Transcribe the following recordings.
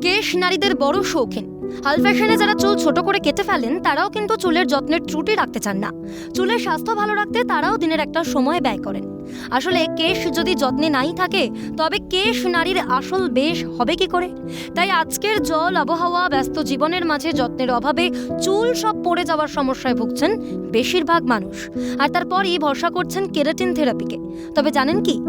কেশ নারীদের বড় শৌখিন। হাল ফ্যাশনে যারা চুল ছোট করে কেটে ফেলেন, তারাও কিন্তু চুলের যত্নের ত্রুটি রাখতে চান না। চুলের স্বাস্থ্য ভালো রাখতে তারাও দিনের একটা সময় ব্যয় করেন। আসলে কেশ যদি যত্নে নাই থাকে, তবে কেশ নারীর আসল বেশ হবে কি করে? তাই আজকের জল, আবহাওয়া, ব্যস্ত জীবনের মাঝে যত্নের অভাবে চুল সব পড়ে যাওয়ার সমস্যায় ভুগছেন বেশিরভাগ মানুষ। আর তারপরই ভরসা করছেন কেরাটিন থেরাপিকে। তবে জানেন কি?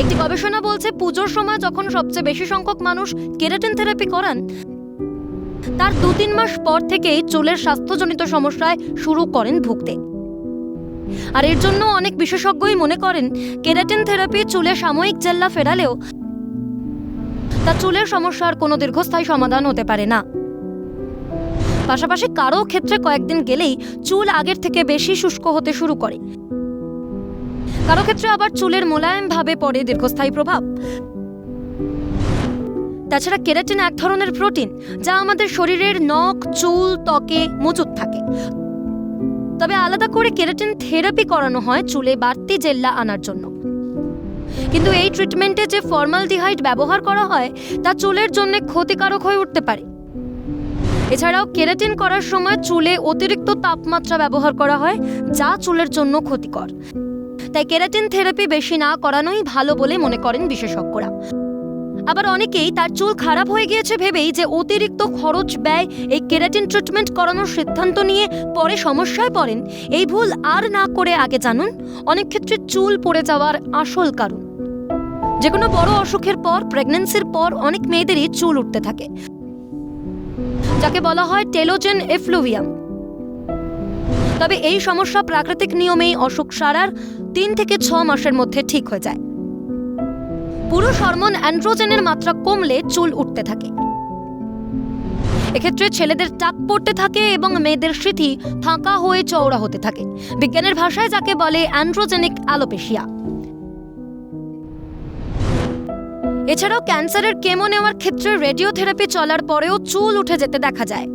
একটি গবেষণা বলছে পুজোর সময় যখন সবচেয়ে বেশি সংখ্যক মানুষ কেরাটিন থেরাপি করান, তার দু তিন মাস পর থেকেই চুলের স্বাস্থ্যজনিত সমস্যায় শুরু করেন ভুগতে। আর এর জন্য অনেক বিশেষজ্ঞই মনে করেন, কেরাটিন থেরাপি চুলে সাময়িক জেল্লা ফেরালেও তা চুলের সমস্যার কোনো দীর্ঘস্থায়ী সমাধান হতে পারে না। পাশাপাশি কারও ক্ষেত্রে কয়েকদিন গেলেই চুল আগের থেকে বেশি শুষ্ক হতে শুরু করে। কারও ক্ষেত্রে আবার চুলের মোলায়েম ভাবে পড়ে দীর্ঘস্থায়ী প্রভাব। তাছাড়া কেরাটিন এক ধরনের প্রোটিন, যা আমাদের শরীরের নখ, চুল, ত্বকে মজুত থাকে। তবে আলাদা করে কেরাটিন থেরাপি করানো হয় চুলে বাড়তি জেল্লা আনার জন্য। কিন্তু এই ট্রিটমেন্টে যে ফর্মাল ফর্মালডিহাইড ব্যবহার করা হয়, তা চুলের জন্য ক্ষতিকারক হয়ে উঠতে পারে। এছাড়াও কেরাটিন করার সময় চুলে অতিরিক্ত তাপমাত্রা ব্যবহার করা হয়, যা চুলের জন্য ক্ষতিকর। তাই কেরাটিন থেরাপি বেশি না করানোই ভালো বলে মনে করেন বিশেষজ্ঞরা। আবার অনেকেই তার চুল খারাপ হয়ে গিয়েছে ভেবেই যে অতিরিক্ত খরচ ব্যয় এই কেরাটিন ট্রিটমেন্ট করানোর সিদ্ধান্ত নিয়ে পরে সমস্যায় পড়েন। এই ভুল আর না করে আগে জানুন, অনেক ক্ষেত্রে চুল পড়ে যাওয়ার আসল কারণ। যে কোনো বড় অসুখের পর, প্রেগন্যান্সির পর অনেক মেয়েদেরই চুল উঠতে থাকে। যাকে বলা হয় টেলোজেন এফ্লুভিয়াম। তবে এই সমস্যা প্রাকৃতিক নিয়মেই অসুখ সারার তিন থেকে ছ মাসের মধ্যে ঠিক হয়ে যায়। পুরুষ হরমোন অ্যান্ড্রোজেনের মাত্রা কমলে চুল উঠতে থাকে। এক্ষেত্রে ছেলেদের টাক পড়তে থাকে এবং মেয়েদের স্মৃতি ফাঁকা হয়ে চওড়া হতে থাকে। বিজ্ঞানের ভাষায় যাকে বলে অ্যান্ড্রোজেনিক অ্যালোপেশিয়া। এছাড়াও ক্যান্সারের কেমো নেওয়ার ক্ষেত্রে রেডিওথেরাপি চলার পরেও চুল উঠে যেতে দেখা যায়।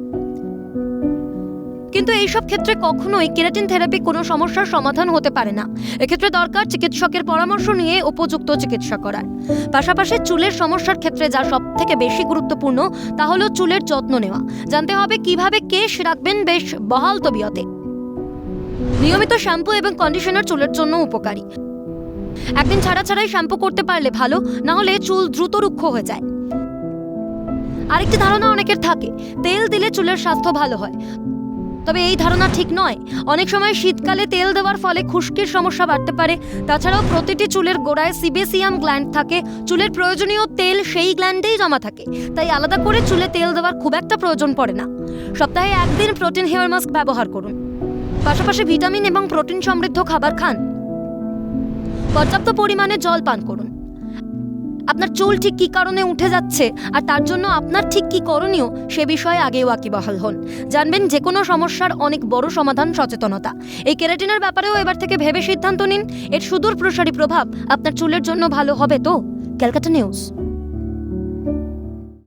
কিন্তু এইসব ক্ষেত্রে কখনোই কেরাটিন থেরাপি কোনো সমস্যার সমাধান হতে পারে না। এক্ষেত্রে দরকার চিকিৎসকের পরামর্শ নিয়ে উপযুক্ত চিকিৎসা করার। পাশাপাশি চুলের সমস্যার ক্ষেত্রে যা সব থেকে বেশি গুরুত্বপূর্ণ, তা হলো চুলের যত্ন নেওয়া। জানতে হবে কীভাবে কেশ রাখবেন বেশ বহাল তবিয়তে। নিয়মিত শ্যাম্পু এবং কন্ডিশনার চুলের জন্য উপকারী। একদিন ছাড়া ছাড়াই শ্যাম্পু করতে পারলে ভালো, না হলে চুল দ্রুত রুক্ষ হয়ে যায়। আরেকটি ধারণা অনেকের থাকে, তেল দিলে চুলের স্বাস্থ্য ভালো হয়। তবে এই ধারণা ঠিক নয়। অনেক সময় শীতকালে তেল দেওয়ার ফলে খুশকির সমস্যা বাড়তে পারে। তাছাড়াও প্রতিটি চুলের গোড়ায় সিবেসিয়াম গ্ল্যান্ড থাকে। চুলের প্রয়োজনীয় তেল সেই গ্ল্যান্ডেই জমা থাকে। তাই আলাদা করে চুলে তেল দেওয়ার খুব একটা প্রয়োজন পড়ে না। সপ্তাহে একদিন প্রোটিন হেয়ার মাস্ক ব্যবহার করুন। পাশাপাশি ভিটামিন এবং প্রোটিন সমৃদ্ধ খাবার খান। পর্যাপ্ত পরিমাণে জল পান করুন। আপনার চুল ঠিক কী কারণে উঠে যাচ্ছে? আর তার জন্য আপনার ঠিক কী করণীয়? সে বিষয়ে আগেও আকিবহাল হন। জানবেন যে কোনো সমস্যার অনেক বড় সমাধান সচেতনতা। এই কেরাটিনের ব্যাপারেও এবার থেকে ভেবে সিদ্ধান্ত নিন। এর সুদূর প্রসারী প্রভাব আপনার চুলের জন্য ভালো হবে তো? ক্যালকাটা নিউজ।